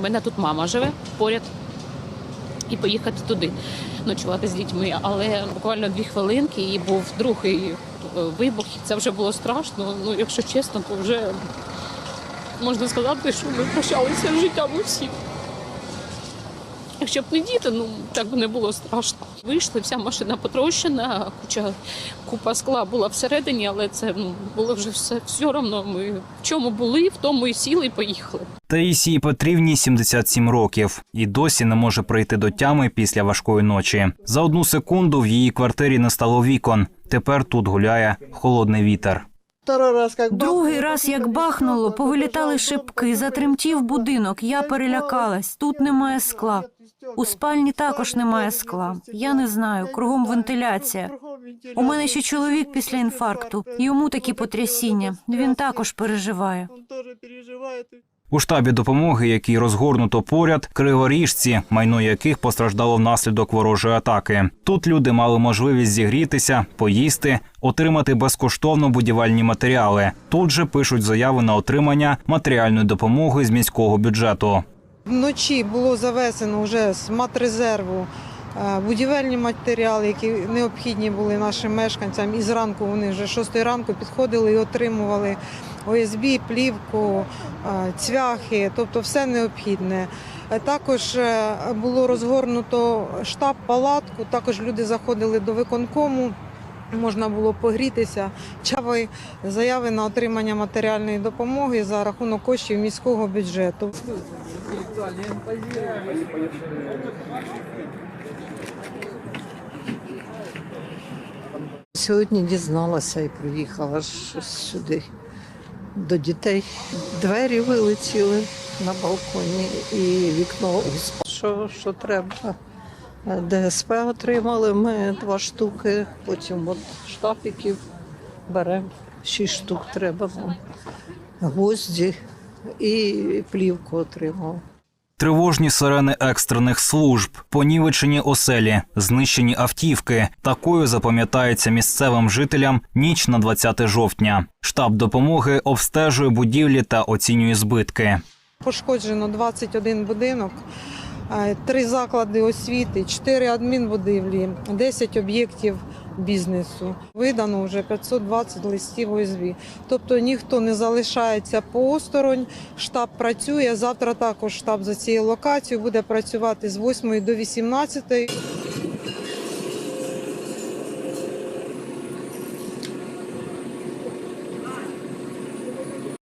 У мене тут мама живе поряд. І поїхати туди ночувати з дітьми. Але буквально дві хвилинки і був другий е, вибух. І Це вже було страшно. Ну, якщо чесно, то вже можна сказати, що ми прощалися з життям усіх. Якщо б не діти, ну так би не було страшно. Вийшли, вся машина потрощена, куча купа скла була всередині, але це ну було вже все все одно. Ми в чому були, в тому і сіли, і поїхали. Таїсії Петрівні 77 років і досі не може прийти до тями після важкої ночі. За одну секунду в її квартирі не стало вікон. Тепер тут гуляє холодний вітер. Другий раз, як бахнуло, повилітали шибки, затремтів будинок. Я перелякалась. Тут немає скла. У спальні також немає скла. Я не знаю, кругом вентиляція. У мене ще чоловік після інфаркту. Йому такі потрясіння. Він також переживає. У штабі допомоги, який розгорнуто поряд, криворіжці, майно яких постраждало внаслідок ворожої атаки. Тут люди мали можливість зігрітися, поїсти, отримати безкоштовно будівельні матеріали. Тут же пишуть заяви на отримання матеріальної допомоги з міського бюджету. Вночі було завезено вже з матрезерву будівельні матеріали, які необхідні були нашим мешканцям. І зранку вони вже 6 ранку підходили і отримували ОСБ, плівку, е, цвяхи, тобто все необхідне. Е, Також е, було розгорнуто штаб-палатку, також люди заходили до виконкому. Можна було погрітися. Чави заяви на отримання матеріальної допомоги за рахунок коштів міського бюджету. Сьогодні дізналася і приїхала сюди до дітей. Двері вилетіли на балконі і вікно. Що, що треба? ДСП отримали ми два штуки, потім от штапіків беремо. Шість штук треба нам. Гвозді і плівку отримав. Тривожні сирени екстрених служб, понівечені оселі, знищені автівки. Такою запам'ятається місцевим жителям ніч на 20 жовтня. Штаб допомоги обстежує будівлі та оцінює збитки. Пошкоджено 21 будинок, е, три заклади освіти, 4 адмінбудівлі, 10 об'єктів бізнесу. Видано вже 520 листів ОСБ. Тобто ніхто не залишається посторонь. Штаб працює. Завтра також штаб за цією локацією буде працювати з 8 до 18.